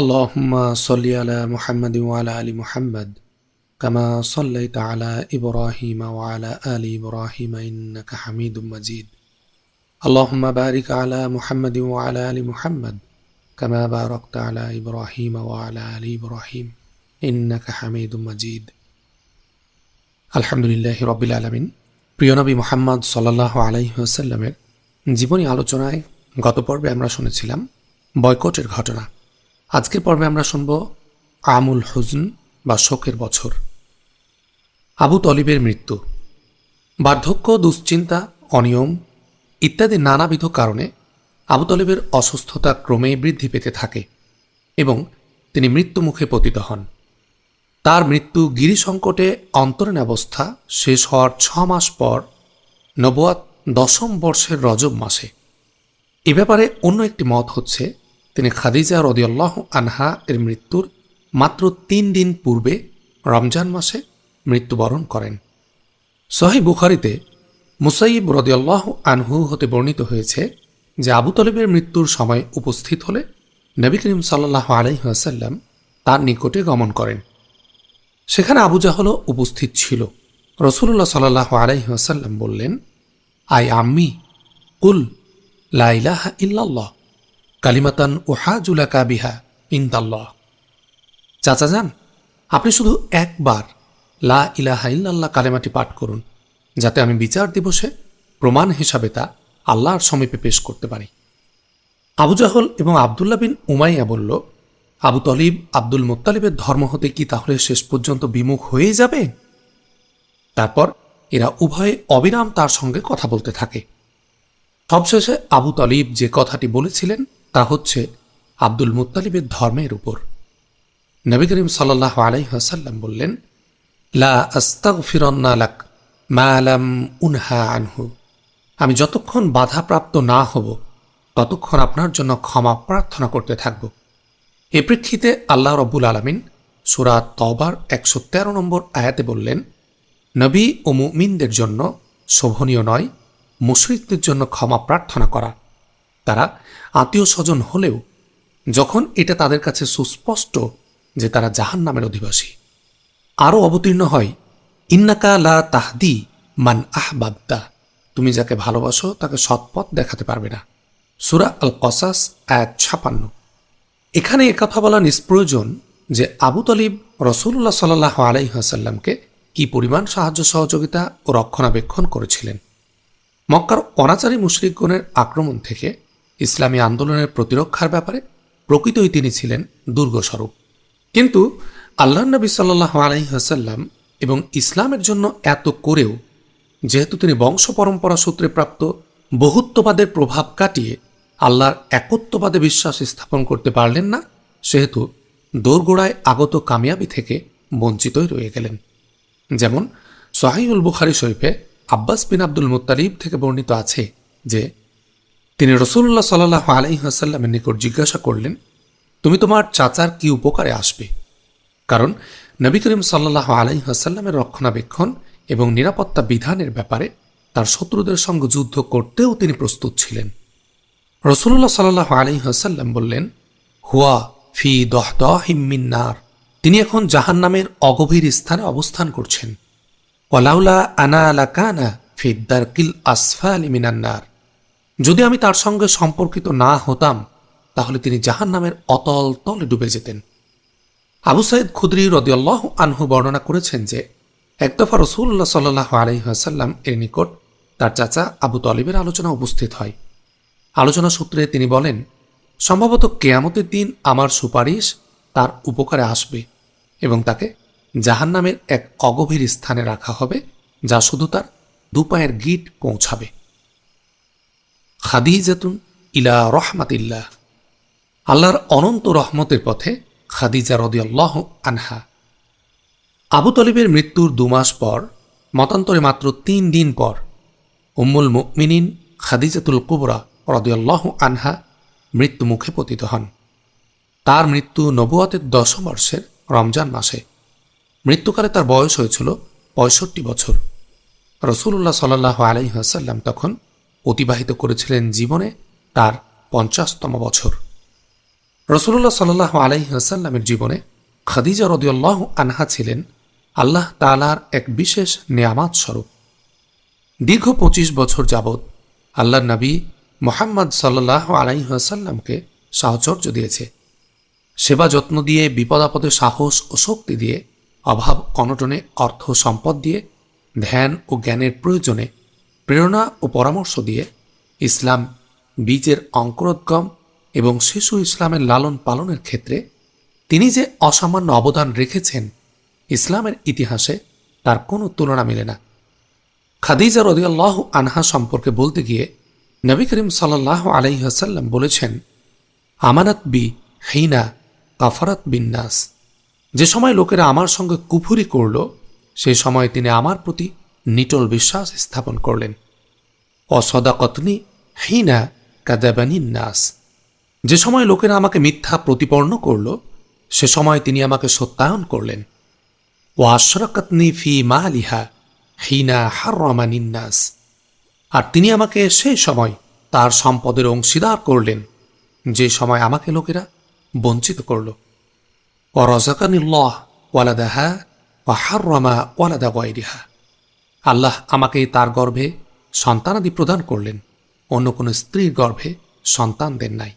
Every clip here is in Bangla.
اللهم صل على محمد وعلى ال محمد كما صليت على ابراهيم وعلى ال ابراهيم انك حميد مجيد اللهم بارك على محمد وعلى ال محمد كما باركت على ابراهيم وعلى ال ابراهيم انك حميد مجيد আলহামদুলিল্লাহ রবিল আলমিন প্রিয় নবী মোহাম্মদ সাল্লাহ আলাইসাল্লামের জীবনী আলোচনায় গত পর্বে আমরা শুনেছিলাম বয়কটের ঘটনা আজকের পর্বে আমরা শুনব আমুল হুজন বা শোকের বছর। আবু তলিবের মৃত্যু। বার্ধক্য, দুশ্চিন্তা, অনিয়ম ইত্যাদি নানাবিধ কারণে আবু তলিবের অসুস্থতা ক্রমেই বৃদ্ধি পেতে থাকে এবং তিনি মৃত্যুমুখে পতিত হন। তার মৃত্যু গিরিসংকটে অন্তরীণ অবস্থা শেষ হওয়ার ছ মাস পর নবুয়াত দশম বর্ষের রজব মাসে। এ ব্যাপারে অন্য একটি মত হচ্ছে তিনি খাদিজা রদিয়াল্লাহ আনহা এর মৃত্যুর মাত্র তিন দিন পূর্বে রমজান মাসে মৃত্যুবরণ করেন। সহি বুখারিতে মুসাইব রদিয়াল্লাহ আনহু হতে বর্ণিত হয়েছে যে আবু তলিবের মৃত্যুর সময় উপস্থিত হলে নবী করিম সাল্লাহ আলহিহাসাল্লাম তার নিকটে গমন করেন। সেখানে আবু জাহলও উপস্থিত ছিল। রসুল্লাহ সাল্লাহ আলাইসাল্লাম বললেন আই আম্মি, কুল লাইলাহ ইল্লাল্লাহ। কালিমাতান ওহাজুলাকা কাবিহা ইন্দাল্লাহ। চাচা যান, আপনি শুধু একবার লা ইলাহা ইল্লাল্লাহ কালেমাটি পাঠ করুন, যাতে আমি বিচার দিবসে প্রমাণ হিসাবে তা আল্লাহর সমীপে পেশ করতে পারি। আবু জাহল এবং আবদুল্লাহ বিন উমাইয়া বলল, আবু তলিব আব্দুল মোত্তালিবের ধর্ম হতে কি তাহলে শেষ পর্যন্ত বিমুখ হয়ে যাবে? তারপর এরা উভয়ে অবিরাম তার সঙ্গে কথা বলতে থাকে। সবশেষে আবু তলিব যে কথাটি বলেছিলেন তা হচ্ছে আব্দুল মুত্তালিবের ধর্মের উপর। নবী করিম সাল্লাহ আলাইহাসাল্লাম বললেন, লা আস্তাগ ফিরন্নালাক মালাম উনহা আনহু। আমি যতক্ষণ বাধাপ্রাপ্ত না হব, ততক্ষণ আপনার জন্য ক্ষমা প্রার্থনা করতে থাকব। এ প্রেক্ষিতে আল্লাহ রব্বুল আলমিন সুরা তবার একশো তেরো নম্বর আয়াতে বললেন, নবী ও মুমিনদের জন্য শোভনীয় নয়, মুশরিকদের জন্য ক্ষমা প্রার্থনা করা। তারা আত্মীয় স্বজন হলেও যখন এটা তাদের কাছে সুস্পষ্ট যে তারা জাহান নামের অধিবাসী, আরও অবতীর্ণ হয়, ইন্নাকা লা তাহদি মান আহ আহবাবদা তুমি যাকে ভালোবাসো তাকে সৎপথ দেখাতে পারবে না সুরা আল কসাস এক ছাপান্ন। এখানে একথা বলা নিষ্প্রয়োজন যে আবু তলিব রসুল্লাহ সাল্লাহ আলাইহাসাল্লামকে কি পরিমাণ সাহায্য, সহযোগিতা ও রক্ষণাবেক্ষণ করেছিলেন? মক্কার অনাচারী মুশরিকগণের আক্রমণ থেকে ইসলামী আন্দোলনের প্রতিরক্ষার ব্যাপারে প্রকৃতই তিনি ছিলেন দুর্গস্বরূপ। কিন্তু আল্লাহ নবী সাল্লাহ আলাইহাসাল্লাম এবং ইসলামের জন্য এত করেও, যেহেতু তিনি বংশ পরম্পরা সূত্রে প্রাপ্ত, বহুত্ববাদের প্রভাব কাটিয়ে আল্লাহর একত্ববাদে বিশ্বাস স্থাপন করতে পারলেন না, সেহেতু দোরগোড়ায় আগত কামিয়াবি থেকে বঞ্চিতই রয়ে গেলেন। যেমন সোহাইউল বুখারি শরীফে আব্বাস বিন আব্দুল মুতালিব থেকে বর্ণিত আছে যে তিনি রসুল্লাহ সাল্লাহ আলাইহাসাল্লামের নিকট জিজ্ঞাসা করলেন, তুমি তোমার চাচার কি উপকারে আসবে? কারণ নবী করিম সাল্লাহ আলাইহাসাল্লামের রক্ষণাবেক্ষণ এবং নিরাপত্তা বিধানের ব্যাপারে তার শত্রুদের সঙ্গে যুদ্ধ করতেও তিনি প্রস্তুত ছিলেন। রসুল্লাহ সাল্লাহ আলাইহাসাল্লাম বললেন, হুয়া ফি দহ দহিমিন্নার তিনি এখন জাহান নামের অগভীর স্থানে অবস্থান করছেন। ওলাউলা আনা আলা কানা ফিদ্দার কিল আসফাল মিনান্নার যদি আমি তার সঙ্গে সম্পর্কিত না হতাম, তাহলে তিনি জাহান নামের অতল তলে ডুবে যেতেন। আবু সাইদ খুদ্রি রদিয়াল্লাহ আনহু বর্ণনা করেছেন যে, এক দফা রসুল্লাহ সাল্লাহ আলহিহাসাল্লাম এর নিকট তার চাচা আবু তলিবের আলোচনা উপস্থিত হয়। আলোচনা সূত্রে তিনি বলেন, সম্ভবত কেয়ামতের দিন আমার সুপারিশ তার উপকারে আসবে এবং তাকে জাহান নামের এক অগভীর স্থানে রাখা হবে, যা শুধু তার দুপায়ের গিট পৌঁছাবে। খাদিজাতুন ইলা রহমাতিল্লাহ। আল্লাহর অনন্ত রহমতের পথে খাদিজা রদিয়াল্লাহ আনহা। আবু তলিবের মৃত্যুর দুমাস পর, মতান্তরে মাত্র তিন দিন পর, উম্মুল মুকমিনিন খাদিজাতুল কুবরা রদিয়াল্লাহ আনহা মৃত্যুমুখে পতিত হন। তার মৃত্যু নবুয়াতের দশম বর্ষের রমজান মাসে। মৃত্যুকালে তার বয়স হয়েছিল পঁয়ষট্টি বছর। রসুল্লাহ সাল্লাহ আলাইহাসাল্লাম তখন অতিবাহিত করেছিলেন জীবনে তার পঞ্চাশতম বছর। রসুল্লাহ সাল্লাহ আলাইসাল্লামের জীবনে খাদিজা রদিউল্লাহ আনহা ছিলেন আল্লাহ তালার এক বিশেষ নেয়ামাত স্বরূপ। দীর্ঘ পঁচিশ বছর যাবৎ আল্লাহ নবী মোহাম্মদ সাল্লাহ আলাইসাল্লামকে সাহচর্য দিয়েছে। সেবা যত্ন দিয়ে, বিপদাপদে সাহস ও শক্তি দিয়ে, অভাব অনটনে অর্থ সম্পদ দিয়ে, ধ্যান ও জ্ঞানের প্রয়োজনে প্রেরণা ও পরামর্শ দিয়ে ইসলাম বীজের অঙ্কুরোদ্গম এবং শিশু ইসলামের লালন পালনের ক্ষেত্রে তিনি যে অসামান্য অবদান রেখেছেন ইসলামের ইতিহাসে তার কোনো তুলনা মেলে না। খাদিজা রদিয়াল্লাহ আনহা সম্পর্কে বলতে গিয়ে নবী করিম সাল্লাহ আলাইহাসাল্লাম বলেছেন, আমানত বি হিনা কাফারাত বিন্যাস যে সময় লোকেরা আমার সঙ্গে কুফুরি করল, সেই সময় তিনি আমার প্রতি নিটল বিশ্বাস স্থাপন করলেন। অসদাকতনি হিনা কাদাবানিন নাস। যে সময় লোকেরা আমাকে মিথ্যা প্রতিপন্ন করল, সে সময় তিনি আমাকে সত্যায়ন করলেন। ও আশরাকাতনি ফি মা আলিহা হিনা হারামানিন্নাস আর তিনি আমাকে সেই সময় তার সম্পদের অংশীদার করলেন, যে সময় আমাকে লোকেরা বঞ্চিত করল। ও রজাকানিল্লাহ ওয়ালাদাহা ও হাররামা ওয়ালাদা ওয়াইরিহা আল্লাহ আমাকে তার গর্ভে সন্তানাদি প্রদান করলেন। অন্য কোনো স্ত্রীর গর্ভে সন্তান দেন নাই।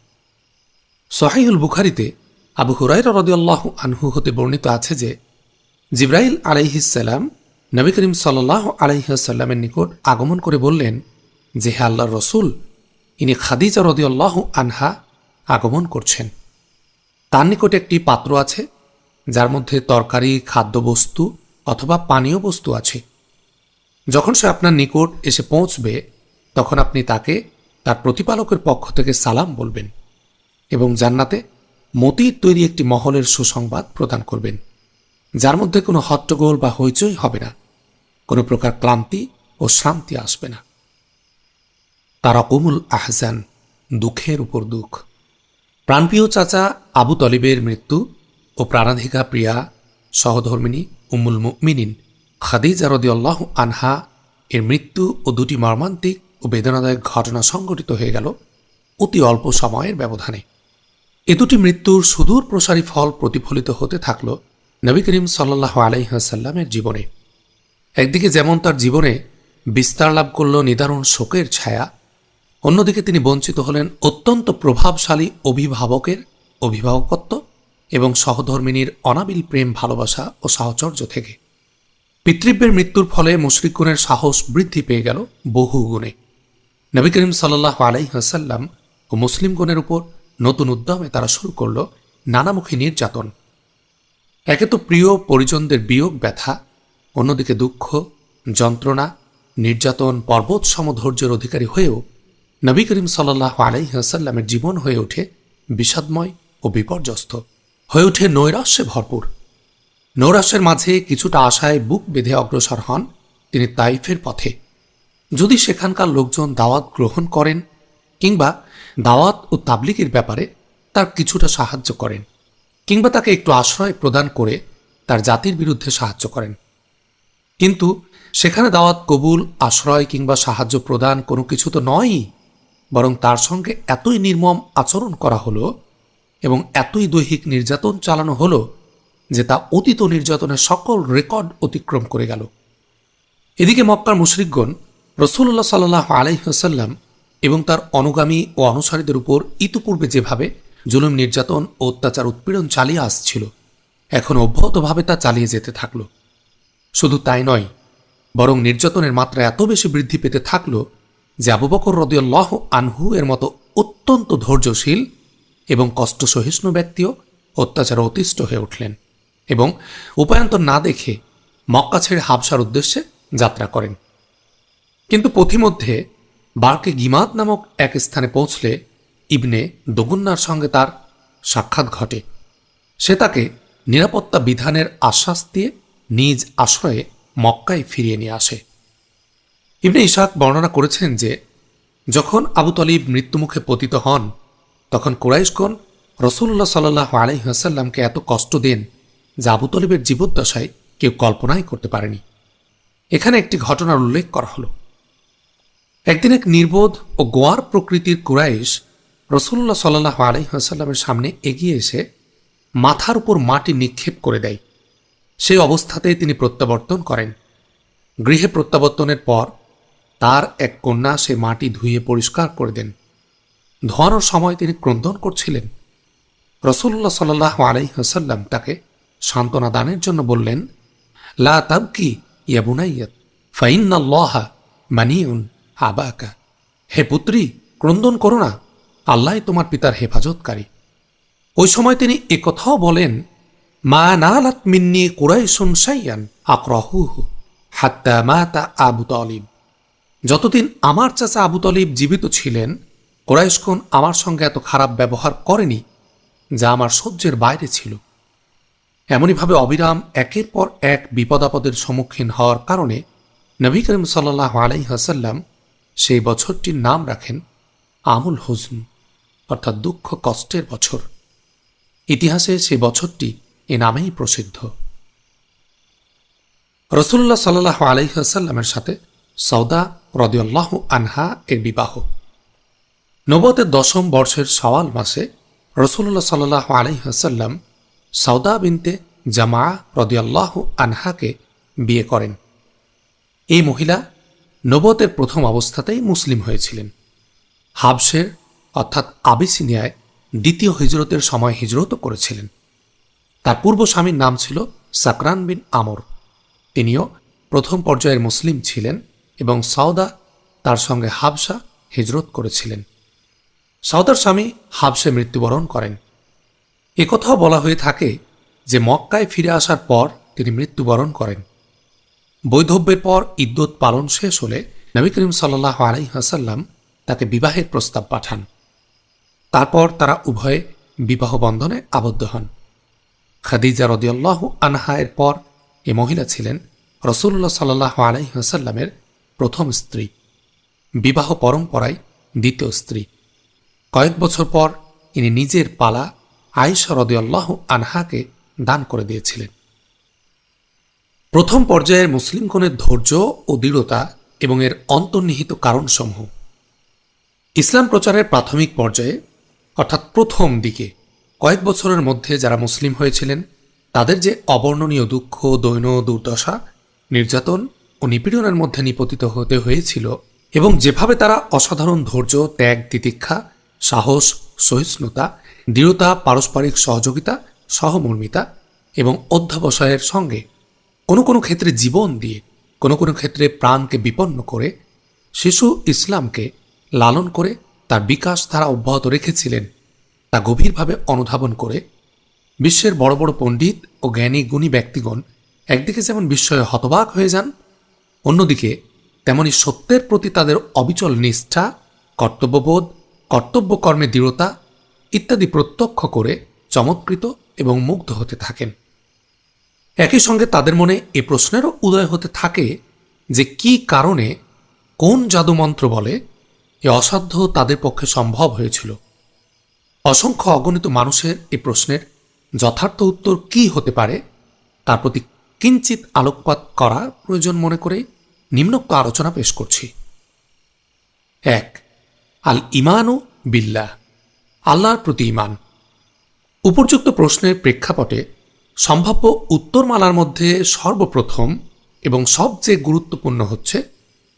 সহাইহুল বুখারিতে আবু হুরাইরা রদিয়াল্লাহ আনহু হতে বর্ণিত আছে যে, জিব্রাইল আলাইহিসাল্লাম নবী করিম সাল্লাহ আলাইসাল্লামের নিকট আগমন করে বললেন যে, হে আল্লাহ রসুল, ইনি খাদিজা রদিয়াল্লাহ আনহা আগমন করছেন। তার নিকট একটি পাত্র আছে, যার মধ্যে তরকারি, খাদ্যবস্তু অথবা পানীয় বস্তু আছে। যখন সে আপনার নিকট এসে পৌঁছবে, তখন আপনি তাকে তার প্রতিপালকের পক্ষ থেকে সালাম বলবেন এবং জান্নাতে মতির তৈরি একটি মহলের সুসংবাদ প্রদান করবেন, যার মধ্যে কোনো হট্টগোল বা হইচই হবে না। কোনো প্রকার ক্লান্তি ও শান্তি আসবে না। তারা কুমুল আহজান, দুঃখের উপর দুঃখ। প্রাণপ্রিয় চাচা আবু তলিবের মৃত্যু ও প্রাণাধিকা প্রিয়া সহধর্মিনী উমুল মুমিনিন খাদিজা রদিয়াল্লাহ আনহা, এর মৃত্যু ও দুটি মর্মান্তিক ও বেদনাদায়ক ঘটনা সংঘটিত হয়ে গেল অতি অল্প সময়ের ব্যবধানে। এ দুটি মৃত্যুর সুদূর প্রসারী ফল প্রতিফলিত হতে থাকল নবী করিম সাল্লাহ আলাইহাসাল্লামের জীবনে। একদিকে যেমন তার জীবনে বিস্তার লাভ করল নিদারুণ শোকের ছায়া, অন্যদিকে তিনি বঞ্চিত হলেন অত্যন্ত প্রভাবশালী অভিভাবকের অভিভাবকত্ব এবং সহধর্মিনীর অনাবিল প্রেম, ভালোবাসা ও সাহচর্য থেকে। পিতৃব্যের মৃত্যুর ফলে মুশরিকুনের সাহস বৃদ্ধি পেয়ে গেল বহু গুণে। নবী করিম সাল্লাহ আলাইহাসাল্লাম ও মুসলিমগণের উপর নতুন উদ্যমে তারা শুরু করল নানামুখী নির্যাতন। একে তো প্রিয় পরিজনদের বিয়োগ ব্যথা, অন্যদিকে দুঃখ, যন্ত্রণা, নির্যাতন, পর্বত সমধৈর্যের অধিকারী হয়েও নবী করিম সাল্লাহ আলাইসাল্লামের জীবন হয়ে ওঠে বিষাদময় ও বিপর্যস্ত। হয়ে ওঠে নৈরাশ্যে ভরপুর। নৈরাশ্যের মাঝে কিছুটা আশায় বুক বেঁধে অগ্রসর হন তিনি তাইফের পথে। যদি সেখানকার লোকজন দাওয়াত গ্রহণ করেন কিংবা দাওয়াত ও তাবলিকের ব্যাপারে তার কিছুটা সাহায্য করেন কিংবা তাকে একটু আশ্রয় প্রদান করে তার জাতির বিরুদ্ধে সাহায্য করেন। কিন্তু সেখানে দাওয়াত কবুল, আশ্রয় কিংবা সাহায্য প্রদান কোনো কিছু তো নয়ই, বরং তার সঙ্গে এতই নির্মম আচরণ করা হলো এবং এতই দৈহিক নির্যাতন চালানো হলো যে তা অতীত নির্যাতনের সকল রেকর্ড অতিক্রম করে গেল। এদিকে মক্কার মুশরিকগণ রসুল্লাহ সাল্লাহ আলাইসাল্লাম এবং তার অনুগামী ও অনুসারীদের উপর ইতিপূর্বে যেভাবে জুলুম, নির্যাতন ও অত্যাচার উৎপীড়ন চালিয়ে আসছিল, এখন অব্যাহতভাবে তা চালিয়ে যেতে থাকল। শুধু তাই নয়, বরং নির্যাতনের মাত্রা এত বেশি বৃদ্ধি পেতে থাকল যে আবু বকর রদিয়াল্লাহ আনহু এর মতো অত্যন্ত ধৈর্যশীল এবং কষ্ট সহিষ্ণু ব্যক্তিও অত্যাচার অতিষ্ঠ হয়ে উঠলেন। এবং উপায়ন্তর না দেখে মক্কা ছেড়ে হাবসার উদ্দেশ্যে যাত্রা করেন। কিন্তু পথিমধ্যে বার্কে গিমাত নামক এক স্থানে পৌঁছলে ইবনে দগুন্নার সঙ্গে তার সাক্ষাৎ ঘটে। সে তাকে নিরাপত্তা বিধানের আশ্বাস দিয়ে নিজ আশ্রয়ে মক্কায় ফিরিয়ে নিয়ে আসে। ইবনে ইশাক বর্ণনা করেছেন যে, যখন আবু তলিব মৃত্যুমুখে পতিত হন, তখন কুরাইশগণ রসুল্লাহ সাল্লাহ আলহিহাসাল্লামকে এত কষ্ট দেন যা জীবদ্দশায় কেউ কল্পনাই করতে পারেনি। এখানে একটি ঘটনার উল্লেখ করা হলো। একদিন এক নির্বোধ ও গোয়ার প্রকৃতির কুরাইশ রসুল্লাহ সাল্লাহ আলহিহাসাল্লামের সামনে এগিয়ে এসে মাথার উপর মাটি নিক্ষেপ করে দেয়। সেই অবস্থাতেই তিনি প্রত্যাবর্তন করেন। গৃহে প্রত্যাবর্তনের পর তার এক কন্যা সে মাটি ধুয়ে পরিষ্কার করে দেন। ধোয়ানোর সময় তিনি ক্রন্দন করছিলেন। রসুল্লাহ সাল্লাহ আলাইহাসাল্লাম তাকে সান্ত্বনা দানের জন্য বললেন, লা তাবকি ইয়াবুনাইয়াত ফাইন্নাল্লাহা মানিউন আবাকা। হে পুত্রী, ক্রন্দন করো না, আল্লাহ তোমার পিতার হেফাজতকারী। ওই সময় তিনি একথাও বলেন, মা নালাত মিন্নি কুরাইশুন সাইয়ান আকরাহুহু হাত্তা মা তা আবু তালিব। যতদিন আমার চাচা আবু তালিব জীবিত ছিলেন কোরাইশকুন আমার সঙ্গে এত খারাপ ব্যবহার করেনি, যা আমার সহ্যের বাইরে ছিল। এমনইভাবে অবিরাম একের পর এক বিপদাপদের সম্মুখীন হওয়ার কারণে নবী করিম সাল্লাহ আলাইহাসাল্লাম সেই বছরটির নাম রাখেন আমুল হুজন, অর্থাৎ দুঃখ কষ্টের বছর। ইতিহাসে সেই বছরটি এ নামেই প্রসিদ্ধ। রসুল্লাহ সাল্লাহ আলাই আলাইহাসাল্লামের সাথে সৌদা রদিউল্লাহ আনহা এর বিবাহ। নবতের দশম বর্ষের সওয়াল মাসে রসুল্লাহ সাল্লাহ আলাই আলাইহাসাল্লাম সৌদা বিনতে জামা রদিয়াল্লাহ আনহাকে বিয়ে করেন। এই মহিলা নবতের প্রথম অবস্থাতেই মুসলিম হয়েছিলেন। হাবসের অর্থাৎ আবিসিনিয়ায়, দ্বিতীয় হিজরতের সময় হিজরতও করেছিলেন। তার পূর্ব স্বামীর নাম ছিল সাকরান বিন আমর। তিনিও প্রথম পর্যায়ের মুসলিম ছিলেন এবং সাউদা তার সঙ্গে হাবসা হিজরত করেছিলেন। সাউদার স্বামী হাবসে মৃত্যুবরণ করেন। একথাও বলা হয়ে থাকে যে মক্কায় ফিরে আসার পর তিনি মৃত্যুবরণ করেন। বৈধব্যের পর ইদ্যুৎ পালন শেষ হলে নবী করিম সাল্লাহ আলাইহাসাল্লাম তাকে বিবাহের প্রস্তাব পাঠান। তারপর তারা উভয়ে বিবাহ বন্ধনে আবদ্ধ হন। খাদিজা রদিয়াল্লাহ আনহা এর পর এ মহিলা ছিলেন রসুল্লাহ সাল্লাহ আলাইহাসাল্লামের প্রথম স্ত্রী। বিবাহ পরম্পরায় দ্বিতীয় স্ত্রী। কয়েক বছর পর ইনি নিজের পালা আয়েশা আনহাকে দান করে দিয়েছিলেন। প্রথম পর্যায়ের মুসলিমগণের ধৈর্য ও দৃঢ়তা এবং এর অন্তর্নিহিত কারণসমূহ। ইসলাম প্রচারের প্রাথমিক পর্যায়ে, অর্থাৎ প্রথম দিকে, কয়েক বছরের মধ্যে যারা মুসলিম হয়েছিলেন, তাদের যে অবর্ণনীয় দুঃখ, দৈন দুর্দশা, নির্যাতন ও নিপীড়নের মধ্যে নিপতিত হতে হয়েছিল এবং যেভাবে তারা অসাধারণ ধৈর্য, ত্যাগ, তিতিক্ষা, সাহস, সহিষ্ণুতা দৃঢ়তা, পারস্পরিক সহযোগিতা, সহমর্মিতা এবং অধ্যাবসায়ের সঙ্গে কোনো কোনো ক্ষেত্রে জীবন দিয়ে, কোনো কোনো ক্ষেত্রে প্রাণকে বিপন্ন করে, শিশু ইসলামকে লালন করে তার বিকাশ তারা অব্যাহত রেখেছিলেন, তা গভীরভাবে অনুধাবন করে বিশ্বের বড় বড় পণ্ডিত ও জ্ঞানী গুণী ব্যক্তিগণ একদিকে যেমন বিস্ময়ে হতবাক হয়ে যান, অন্যদিকে তেমনি সত্যের প্রতি তাদের অবিচল নিষ্ঠা, কর্তব্যবোধ, কর্তব্যকর্মে দৃঢ়তা ইত্যাদি প্রত্যক্ষ করে চমৎকৃত এবং মুগ্ধ হতে থাকেন। একই সঙ্গে তাদের মনে এ প্রশ্নেরও উদয় হতে থাকে যে কি কারণে কোন জাদুমন্ত্র বলে এ অসাধ্য তাদের পক্ষে সম্ভব হয়েছিল। অসংখ্য অগণিত মানুষের এ প্রশ্নের যথার্থ উত্তর কি হতে পারে তার প্রতি কিঞ্চিত আলোকপাত করা প্রয়োজন মনে করে নিম্নোক্ত আলোচনা পেশ করছি। এক আল ইমানু বিল্লাহ। আল্লাহর প্রতি ইমান উপযুক্ত প্রশ্নের প্রেক্ষাপটে সম্ভাব্য উত্তরমালার মধ্যে সর্বপ্রথম এবং সবচেয়ে গুরুত্বপূর্ণ হচ্ছে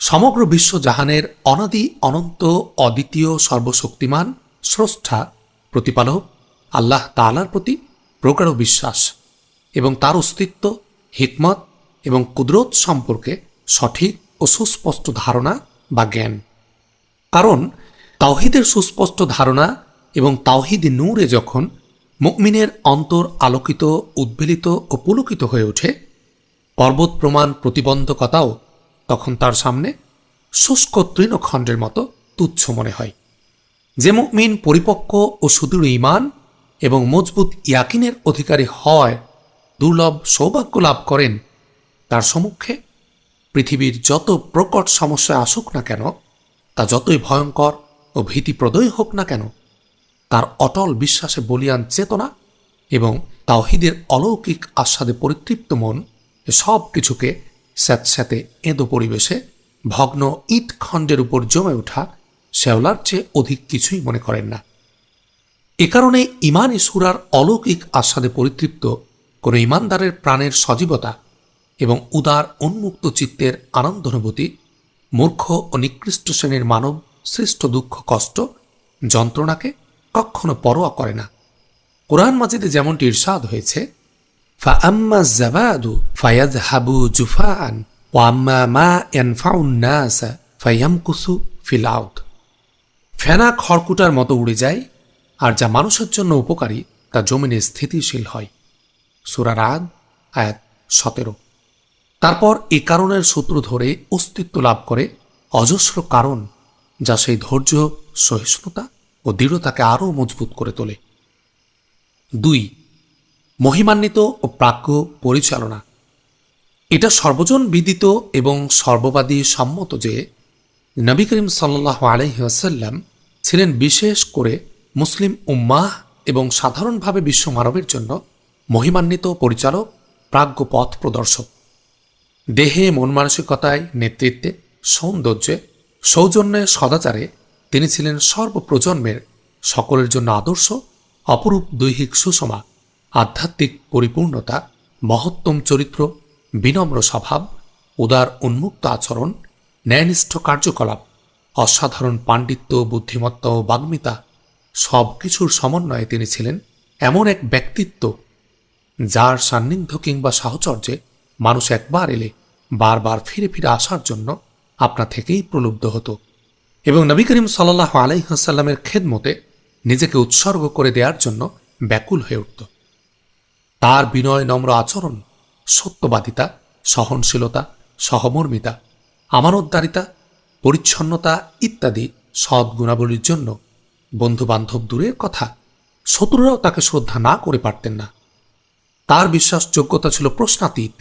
সমগ্র বিশ্ব জাহানের অনাদি অনন্ত অদ্বিতীয় সর্বশক্তিমান স্রষ্টা প্রতিপালক আল্লাহ তালার প্রতি প্রগাঢ় বিশ্বাস এবং তার অস্তিত্ব, হিকমত এবং কুদরত সম্পর্কে সঠিক ও সুস্পষ্ট ধারণা বা জ্ঞান। কারণ তাওহিদের সুস্পষ্ট ধারণা এবং তাওহিদ নূরে যখন মুকমিনের অন্তর আলোকিত, উদ্বেলিত ও পুলকিত হয়ে ওঠে, পর্বত প্রমাণ প্রতিবন্ধকতাও তখন তার সামনে শুষ্ক তৃণখণ্ডের মতো তুচ্ছ মনে হয়। যে মুকমিন পরিপক্ক ও সুদৃঢ় ইমান এবং মজবুত ইয়াকিনের অধিকারী হয়, দুর্লভ সৌভাগ্য লাভ করেন, তার সম্মুখে পৃথিবীর যত প্রকট সমস্যায় আসুক না কেন, তা যতই ভয়ঙ্কর ও ভীতিপ্রদই হোক না কেন তার অটল বিশ্বাসে বলিয়ান চেতনা এবং তাওহিদের অলৌকিক আস্বাদে পরিতৃপ্ত মন সব কিছুকে স্যাঁতস্যাঁতে এঁদো পরিবেশে ভগ্ন ইট খণ্ডের উপর জমে ওঠা শ্যাওলার চেয়ে অধিক কিছুই মনে করেন না। এ কারণে ইমান ইসুরার অলৌকিক আস্বাদে পরিতৃপ্ত কোনো ইমানদারের প্রাণের সজীবতা এবং উদার উন্মুক্ত চিত্তের আনন্দানুভূতি, মূর্খ ও নিকৃষ্ট শ্রেণির মানব সৃষ্ট দুঃখ কষ্ট, যন্ত্রণাকে কখনো পরোয়া করে না। কোরআন মাজিদে যেমনটি ইরশাদ হয়েছে ফা আম্মা জাবাদু ফায়াজ হাবু জুফান ও আম্মা মা এনফাউন্নাস ফাইয়াম কুসু ফিলাউদ ফেনা খড়কুটার মতো উড়ে যায়, আর যা মানুষের জন্য উপকারী, তা জমিনে স্থিতিশীল হয়। সুরারাগ আয়াত সতেরো। তারপর এ কারণের সূত্র ধরে অস্তিত্ব লাভ করে অজস্র কারণ, যা সেই ধৈর্য, সহিষ্ণুতা ও দৃঢ়তাকে আরও মজবুত করে তোলে। দুই, মহিমান্বিত ও প্রাজ্ঞ পরিচালনা। এটা সর্বজন বিদিত এবং সর্ববাদী সম্মত যে, নবী করিম সাল্লাহ আলহিহাসাল্লাম ছিলেন বিশেষ করে মুসলিম উম্মাহ এবং সাধারণভাবে বিশ্ব মানবের জন্য মহিমান্বিত পরিচালক, প্রাজ্ঞ পথ প্রদর্শক। দেহে মন মানসিকতায়, নেতৃত্বে, সৌন্দর্যে, সৌজন্যে, সদাচারে তিনি ছিলেন সর্বপ্রজন্মের সকলের জন্য আদর্শ, অপরূপ দৈহিক সুষমা, আধ্যাত্মিক পরিপূর্ণতা, মহত্তম চরিত্র, বিনম্র স্বভাব, উদার উন্মুক্ত আচরণ, ন্যায়নিষ্ঠ কার্যকলাপ, অসাধারণ পাণ্ডিত্য, বুদ্ধিমত্তা ও বাগ্মিতা সব কিছুর সমন্বয়ে তিনি ছিলেন এমন এক ব্যক্তিত্ব যার সান্নিধ্য কিংবা সাহচর্যে মানুষ একবার এলে বারবার ফিরে ফিরে আসার জন্য আপনা থেকেই প্রলুব্ধ হতো। এবং নবী করিম সাল্লাহ আলাইহাসাল্লামের খেদমতে নিজেকে উৎসর্গ করে দেওয়ার জন্য ব্যাকুল হয়ে উঠত। তার বিনয়, নম্র আচরণ, সত্যবাদিতা, সহনশীলতা, সহমর্মিতা, আমানতদারিতা, পরিচ্ছন্নতা ইত্যাদি সদ্গুণাবলীর জন্য বন্ধুবান্ধব দূরের কথা শত্রুরাও তাকে শ্রদ্ধা না করে পারতেন না। তার বিশ্বাসযোগ্যতা ছিল প্রশ্নাতীত।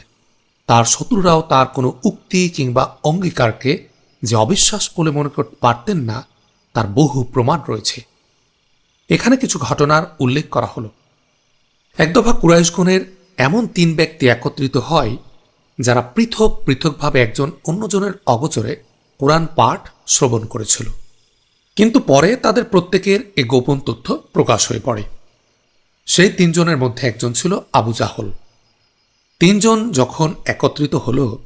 তার শত্রুরাও তার কোনো উক্তি কিংবা অঙ্গীকারকে যে অবিশ্বাস বলে মনে করতে পারতেন না, তার বহু প্রমাণ রয়েছে। এখানে কিছু ঘটনার উল্লেখ করা হলো। এক দফা কুরাইশগণের এমন তিন ব্যক্তি একত্রিত হয়, যারা পৃথক পৃথকভাবে একজন অন্যজনের অগোচরে কোরআন পাঠ শ্রবণ করেছিল। কিন্তু পরে তাদের প্রত্যেকের এ গোপন তথ্য প্রকাশ হয়ে পড়ে। সেই তিনজনের মধ্যে একজন ছিল আবু জাহল। তিনজন যখন একত্রিত হল,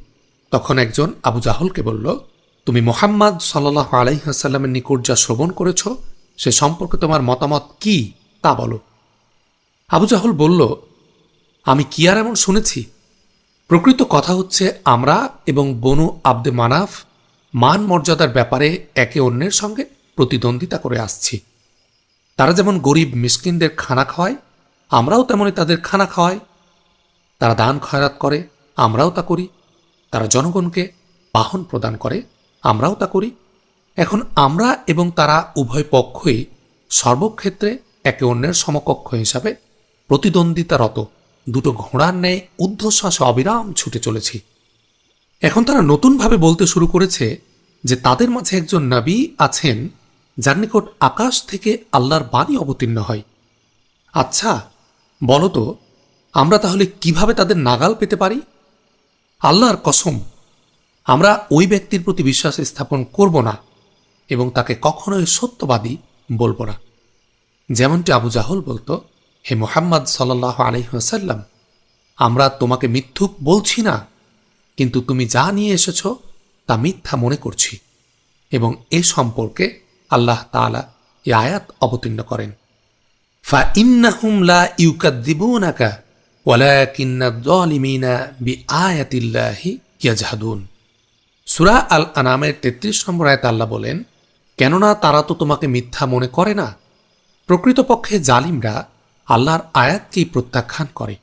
তখন একজন আবু জাহলকে বলল তুমি মোহাম্মদ সাল্লাহ আলাইহাসাল্লামের নিকট যা শ্রবণ করেছ, সে সম্পর্কে তোমার মতামত কি তা বলো। আবু জাহল বলল, আমি কি আর এমন শুনেছি? প্রকৃত কথা হচ্ছে আমরা এবং বনু আব্দে মানাফ মান মর্যাদার ব্যাপারে একে অন্যের সঙ্গে প্রতিদ্বন্দ্বিতা করে আসছি। তারা যেমন গরিব মিসকিনদের খানা খাওয়ায়, আমরাও তেমনই তাদের খানা খাওয়াই। তারা দান খয়রাত করে, আমরাও তা করি। তারা জনগণকে বাহন প্রদান করে আমরাও তা করি। এখন আমরা এবং তারা উভয় পক্ষই সর্বক্ষেত্রে একে অন্যের সমকক্ষ হিসাবে প্রতিদ্বন্দ্বিতারত। দুটো ঘোড়ার ন্যায় ঊর্ধ্বশ্বাসে অবিরাম ছুটে চলেছি। এখন তারা নতুনভাবে বলতে শুরু করেছে যে তাদের মাঝে একজন নবী আছেন যার নিকট আকাশ থেকে আল্লাহর বাণী অবতীর্ণ হয়। আচ্ছা বলো তো, আমরা তাহলে কীভাবে তাদের নাগাল পেতে পারি? আল্লাহর কসম আমরা ওই ব্যক্তির প্রতি বিশ্বাস স্থাপন করব না এবং তাকে কখনোই সত্যবাদী বলব না। যেমনটি আবু জাহল বলতো, হে মোহাম্মদ সাল্লাহ আলহিহাসাল্লাম আমরা তোমাকে মিথ্যুক বলছি না, কিন্তু তুমি যা নিয়ে এসেছ তা মিথ্যা মনে করছি এবং এ সম্পর্কে আল্লাহ তালা এ আয়াত অবতীর্ণ করেন। ফা ইন্নাহুম লা ইউকাদ্দিবুনাকা ওয়ালাকিন্না যালিমিনা বিআয়াতিল্লাহি ইয়াজহাদুন। সূরা আল আনামের 33 নম্বর আয়াত আল্লাহ বলেন, কেননা তারা তো তোমাকে মিথ্যা মনে করে না। প্রকৃতপক্ষে জালিমরা আল্লাহর আয়াতকেই প্রত্যাখ্যান করে।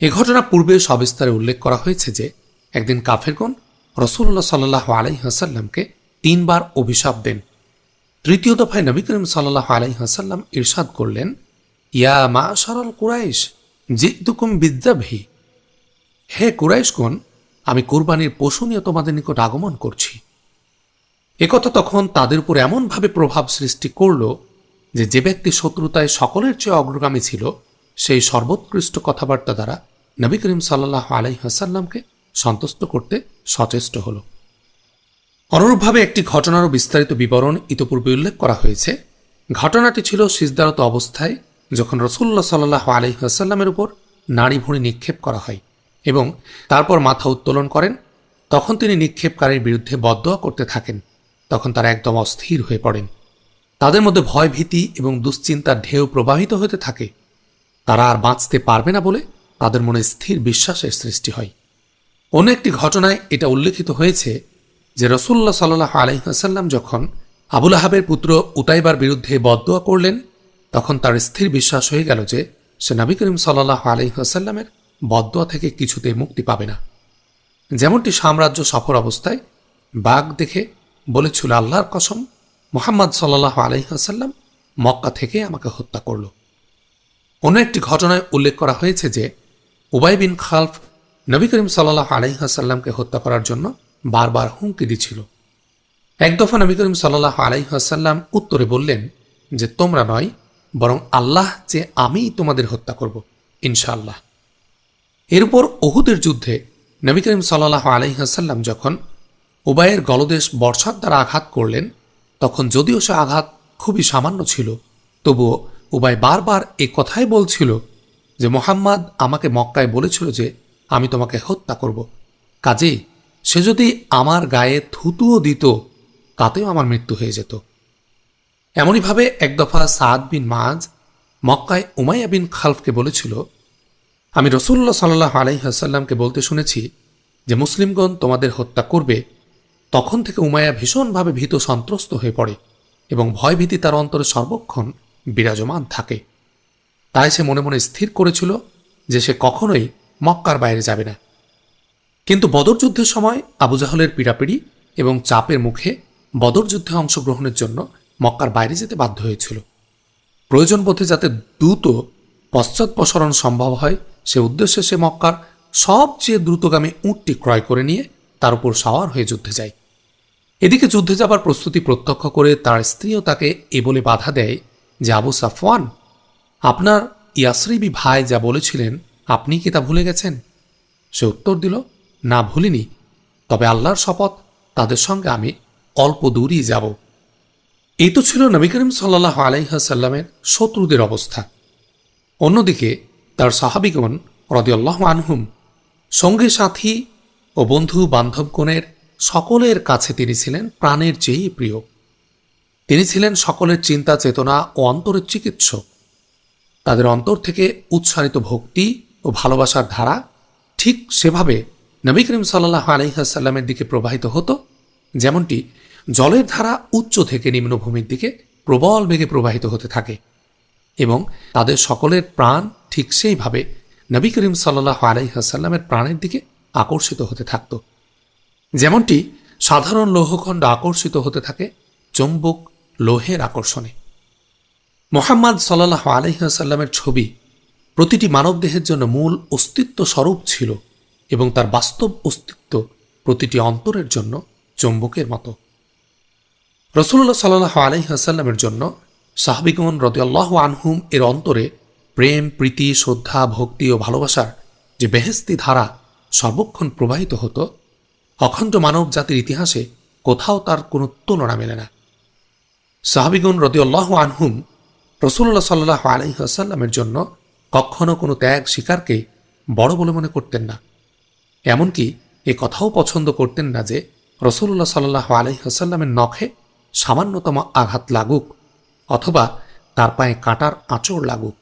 এ ঘটনা পূর্বে সবিস্তারে উল্লেখ করা হয়েছে যে, একদিন কাফেরগণ রসুল্লাহ সাল্লাহ আলাইহাসাল্লামকে তিনবার অভিশাপ দেন। তৃতীয় দফায় নবী করিম সাল্লাহ আলাইহাসাল্লাম ইরশাদ করলেন, ইয়া মা সরল কুরাইশ জিদ্দুকুম বিদ্যাভি হে কুরাইশগণ আমি কোরবানির পশু নিয়ে তোমাদের নিকট আগমন করছি। একথা তখন তাদের উপর এমনভাবে প্রভাব সৃষ্টি করল যে যে ব্যক্তি শত্রুতায় সকলের চেয়ে অগ্রগামী ছিল, সেই সর্বোৎকৃষ্ট কথাবার্তা দ্বারা নবী করিম সাল্লাহ আলাই আলাইহাসাল্লামকে সন্তুষ্ট করতে সচেষ্ট হল। অনুরূপভাবে একটি ঘটনারও বিস্তারিত বিবরণ ইতপূর্বে উল্লেখ করা হয়েছে। ঘটনাটি ছিল সিজদারত অবস্থায়, যখন রসুল্লাহ সাল্লাহ আলহিহাসাল্লামের উপর নাড়ি ভুঁড়ি নিক্ষেপ করা হয়। এবং তারপর মাথা উত্তোলন করেন। তখন তিনি নিক্ষেপকারীর বিরুদ্ধে বদয়া করতে থাকেন। তখন তারা একদম অস্থির হয়ে পড়েন। তাদের মধ্যে ভয় ভীতি এবং দুশ্চিন্তার ঢেউ প্রবাহিত হতে থাকে। তারা আর বাঁচতে পারবে না বলে তাদের মনে স্থির বিশ্বাসের সৃষ্টি হয়। অন্য একটি ঘটনায় এটা উল্লেখিত হয়েছে যে রসুল্লাহ সাল্লাহ আলহিহাসাল্লাম যখন আবুল আহাবের পুত্র উতাইবার বিরুদ্ধে বদোয়া করলেন, তখন তার স্থির বিশ্বাস হয়ে গেল যে সে নবী করিম সাল্লাহ আলহিহাসাল্লামের বদোয়া থেকে কিছুতে মুক্তি পাবে না। যেমনটি সাম্রাজ্য সফর অবস্থায় বাঘ দেখে বলেছিল, আল্লাহর কসম, মোহাম্মদ সাল্লাহ আলহিহাসাল্লাম মক্কা থেকে আমাকে হত্যা করল। অন্য একটি ঘটনায় উল্লেখ করা হয়েছে যে, উবাই বিন খালফ নবী করিম সাল্লাহ আলাইহাসাল্লামকে হত্যা করার জন্য বারবার হুমকি দিচ্ছিল এক দফা নবী করিম সাল্লাহ আলাইহাসাল্লাম উত্তরে বললেন যে, তোমরা নয়, বরং আল্লাহ যে আমিই তোমাদের হত্যা করব, ইনশাআল্লাহ। এর উপর ওহুদের যুদ্ধে নবী করিম সাল্লাহ আলাইহাসাল্লাম যখন উবায়ের গলদেশ বর্ষার দ্বারা আঘাত করলেন, তখন যদিও সে আঘাত খুবই সামান্য ছিল, তবুও উবাই বারবার এ কথাই বলছিল যে, মোহাম্মদ আমাকে মক্কায় বলেছিল যে, আমি তোমাকে হত্যা করব। কাজেই সে যদি আমার গায়ে থুতুও দিত, তাতেও আমার মৃত্যু হয়ে যেত। এমনইভাবে এক দফা সাদ বিন মাজ মক্কায় উমাইয়া বিন খালফকে বলেছিল আমি রসুল্লাহ সাল্লাহ আলাইহাসাল্লামকে বলতে শুনেছি যে মুসলিমগণ তোমাদের হত্যা করবে, তখন থেকে উমায়া ভীষণভাবে ভীত সন্ত্রস্ত হয়ে পড়ে এবং ভয়ভীতি তার অন্তরে সর্বক্ষণ বিরাজমান থাকে। তাই সে মনে মনে স্থির করেছিল যে সে কখনোই মক্কার বাইরে যাবে না। কিন্তু বদর যুদ্ধের সময় আবু জাহলের পীড়াপিড়ি এবং চাপের মুখে বদর যুদ্ধে অংশগ্রহণের জন্য মক্কার বাইরে যেতে বাধ্য হয়েছিল। প্রয়োজন বোধে যাতে দ্রুত পশ্চাৎপসরণ সম্ভব হয় সে উদ্দেশ্যে সে মক্কার সবচেয়ে দ্রুতগামী উঁটটি ক্রয় করে নিয়ে তার উপর সাওয়ার হয়ে যুদ্ধে যায়। এদিকে যুদ্ধে যাবার প্রস্তুতি প্রত্যক্ষ করে তার স্ত্রীও তাকে এ বলে বাধা দেয় যে, আবু সাফওয়ান, আপনার ইয়াসরিবি ভাই যা বলেছিলেন, আপনি কি তা ভুলে গেছেন? সে উত্তর দিল, না, ভুলিনি। তবে আল্লাহর শপথ, তাদের সঙ্গে আমি অল্প দূরই যাব। এই তো ছিল নবী করিম সাল্লাহ আলাইহাসাল্লামের শত্রুদের অবস্থা। অন্যদিকে তার সাহাবিগণ রদিয়াল্লাহ আনহুম, সঙ্গে সাথী ও বন্ধু বান্ধবগণের সকলের কাছে তিনি ছিলেন প্রাণের চেয়েই প্রিয়। তিনি ছিলেন সকলের চিন্তা, চেতনা ও অন্তরের চিকিৎসক। তাদের অন্তর থেকে উৎসারিত ভক্তি ও ভালোবাসার ধারা ঠিক সেভাবে নবী করিম সাল্লাহ আলহিহাসাল্লামের দিকে প্রবাহিত হতো, যেমনটি জলের ধারা উচ্চ থেকে নিম্নভূমির দিকে প্রবল বেগে প্রবাহিত হতে থাকে। এবং তাদের সকলের প্রাণ ঠিক সেইভাবে নবী করিম সাল্লাহ আলহিহাসাল্লামের প্রাণের দিকে আকর্ষিত হতে থাকত। যেমনটি সাধারণ লৌহখণ্ড আকর্ষিত হতে থাকে চম্বুক লোহের আকর্ষণে। মোহাম্মদ সাল্লাহ আলহিহাসাল্লামের ছবি প্রতিটি মানবদেহের জন্য মূল অস্তিত্ব স্বরূপ ছিল এবং তার বাস্তব অস্তিত্ব প্রতিটি অন্তরের জন্য চম্বুকের মতো। রসুল্লাহ সাল্লাহ আলহিহাসাল্লামের জন্য সাহাবিগমন রদিয়াল্লাহ আনহুম এর অন্তরে প্রেম, প্রীতি, শ্রদ্ধা, ভক্তি ও ভালোবাসার যে বেহেস্তি ধারা সর্বক্ষণ প্রবাহিত হতো, অখণ্ড মানব জাতির ইতিহাসে কোথাও তার কোনো তুলনা মেলে না। সাহাবিগুন রদিউল্লাহ আনহুম রসুল্লাহ সাল্লাহ আলহিহাসাল্লামের জন্য কখনও কোনো ত্যাগ শিকারকে বড় বলে মনে করতেন না। এমনকি এ কথাও পছন্দ করতেন না যে রসুল্লাহ সাল্লাহ আলহিহাসাল্লামের নখে সামান্যতম আঘাত লাগুক। অথবা তার পায়ে কাটার আঁচড় লাগুক।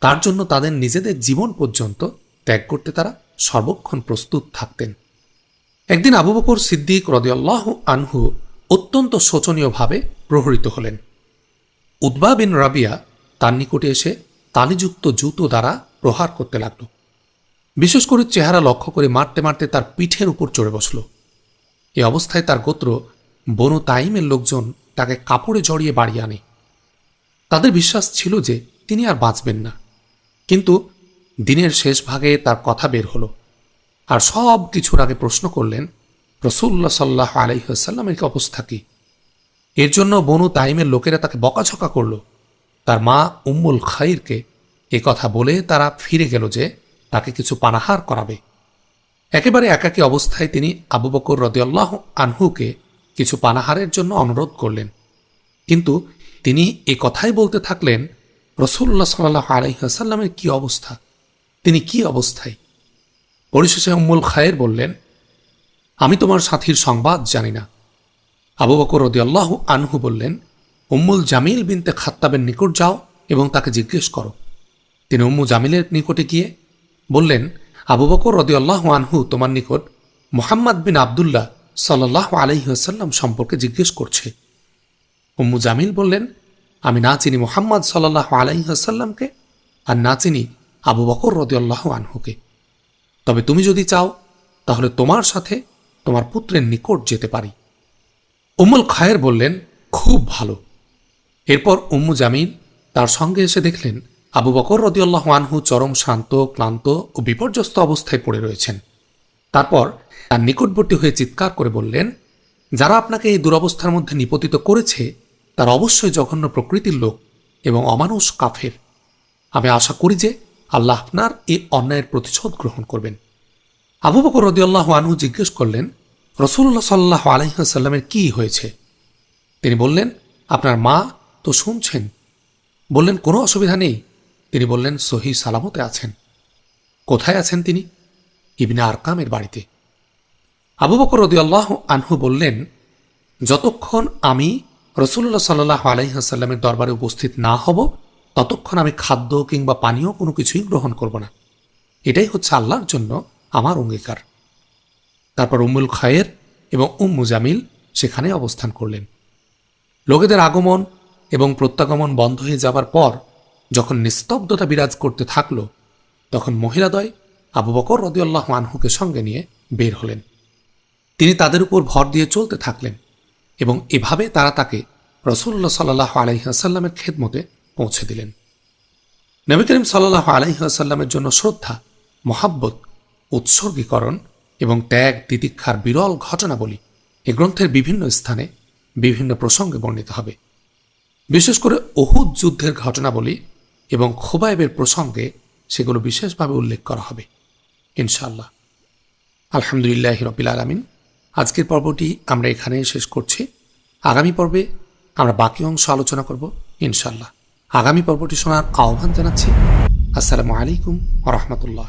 তার জন্য তাদের নিজেদের জীবন পর্যন্ত ত্যাগ করতে তারা সর্বক্ষণ প্রস্তুত থাকতেন। একদিন আবু বকর সিদ্দিক রদিয়াল্লাহ আনহু অত্যন্ত শোচনীয়ভাবে প্রহরিত হলেন। উদ্বা বিন রাবিয়া তার নিকটে এসে তালিযুক্ত জুতো দ্বারা প্রহার করতে লাগল। বিশেষ করে চেহারা লক্ষ্য করে মারতে মারতে তার পিঠের উপর চড়ে বসল। এ অবস্থায় তার গোত্র বনু তাইমের লোকজন তাকে কাপড়ে জড়িয়ে বাড়ি আনে। তাদের বিশ্বাস ছিল যে তিনি আর বাঁচবেন না। কিন্তু দিনের শেষ ভাগে তার কথা বের হলো। আর সব কিছুর আগে প্রশ্ন করলেন রসুল্লা সাল্লাহ আলহিহাসাল্লামের কি অবস্থা কি? এর জন্য বনু তাইমের লোকেরা তাকে বকাঝকা করল। তার মা উম্মুল খাইরকে এ কথা বলে তারা ফিরে গেল যে তাকে কিছু পানাহার করাবে। একেবারে একাকী অবস্থায় তিনি আবু বকর রদিয়াল্লাহ আনহুকে কিছু পানাহারের জন্য অনুরোধ করলেন। কিন্তু তিনি এ কথাই বলতে থাকলেন, রসুল্লাহ সাল্লাহ আলহিহাসাল্লামের কি অবস্থা? তিনি কি অবস্থায়? পরিশেষে উম্মুল খায়ের বললেন, আমি তোমার সাথীর সংবাদ জানি না। আবু বকর রদিয়াল্লাহ আনহু বললেন, উম্মুল জামিল বিনতে খাত্তাবের নিকট যাও এবং তাকে জিজ্ঞেস করো। তিনি উম্মু জামিলের নিকটে গিয়ে বললেন, আবু বকর রদিয়াল্লাহ আনহু তোমার নিকট মোহাম্মদ বিন আবদুল্লাহ সাল্লাহ আলহিহাসাল্লাম সম্পর্কে জিজ্ঞেস করছে। উম্মু জামিল বললেন, আমি না চিনি মোহাম্মদ সাল্লাহ আলাইসাল্লামকে আর না চিনি আবু বকর রদিয়াল্লাহ আনহুকে। তবে তুমি যদি চাও, তাহলে তোমার সাথে তোমার পুত্রের নিকট যেতে পারি। উম্মুল খায়ের বললেন, খুব ভালো। এরপর উম্মু জামিল তার সঙ্গে এসে দেখলেন, আবু বকর রদিয়াল্লাহ আনহু চরম শান্ত, ক্লান্ত ও বিপর্যস্ত অবস্থায় পড়ে রয়েছেন। তারপর তার নিকটবর্তী হয়ে চিৎকার করে বললেন, যারা আপনাকে এই দুরবস্থার মধ্যে নিপতিত করেছে, তারা অবশ্যই জঘন্য প্রকৃতির লোক এবং অমানুষ কাফের। আমি আশা করি যে আল্লাহ আপনার এই অন্যায়ের প্রতিশোধ গ্রহণ করবেন। আবু বকর রদিয়াল্লাহ আনহু জিজ্ঞেস করলেন রসুল্লাহ সাল্লাহ আলহিহাসাল্লামের কি হয়েছে? তিনি বললেন, আপনার মা তো শুনছেন। বললেন, কোনো অসুবিধা নেই। তিনি বললেন, সহি সালামতে আছেন। কোথায় আছেন তিনি? ইবনে আরকামের বাড়িতে। আবু বকর রদিয়াল্লাহ আনহু বললেন, যতক্ষণ আমি রসুল্লাহ সাল্লাহ আলাইহাসাল্লামের দরবারে উপস্থিত না হব, ততক্ষণ আমি খাদ্য কিংবা পানীয় কোনো কিছুই গ্রহণ করব না। এটাই হচ্ছে আল্লাহর জন্য আমার অঙ্গীকার। তারপর উম্মুল খায়ের এবং উম্মু জামিল সেখানে অবস্থান করলেন। লোকেদের আগমন এবং প্রত্যাগমন বন্ধ হয়ে যাবার পর যখন নিস্তব্ধতা বিরাজ করতে থাকল, তখন মহিলাদয় আবু বকর রদিয়াল্লাহ আনহুকে সঙ্গে নিয়ে বের হলেন। তিনি তাদের উপর ভর দিয়ে চলতে থাকলেন এবং এভাবে তারা তাকে রসুল্লাহ সাল্লাহ আলহিহাসাল্লামের খেদমতে পৌঁছে দিলেন। নবী করিম সাল্লাহ আলহিহাসাল্লামের জন্য শ্রদ্ধা, মহাব্বত, উৎসর্গীকরণ এবং ত্যাগ, তিতিক্ষার বিরল ঘটনাবলী এ গ্রন্থের বিভিন্ন স্থানে বিভিন্ন প্রসঙ্গে বর্ণিত হবে। বিশেষ করে অহুদ যুদ্ধের ঘটনাবলী এবং খোবাইবের প্রসঙ্গে সেগুলো বিশেষভাবে উল্লেখ করা হবে। ইনশাআল্লাহ। আলহামদুলিল্লাহ হিরবিল আলমিন। আজকের পর্বটি আমরা এখানে শেষ করছি। আগামী পর্বে আমরা বাকি অংশ আলোচনা করব ইনশাল্লাহ আগামী পর্বটি শোনার আহ্বান জানাচ্ছি। আসসালামু আলাইকুম রহমতুল্লাহ।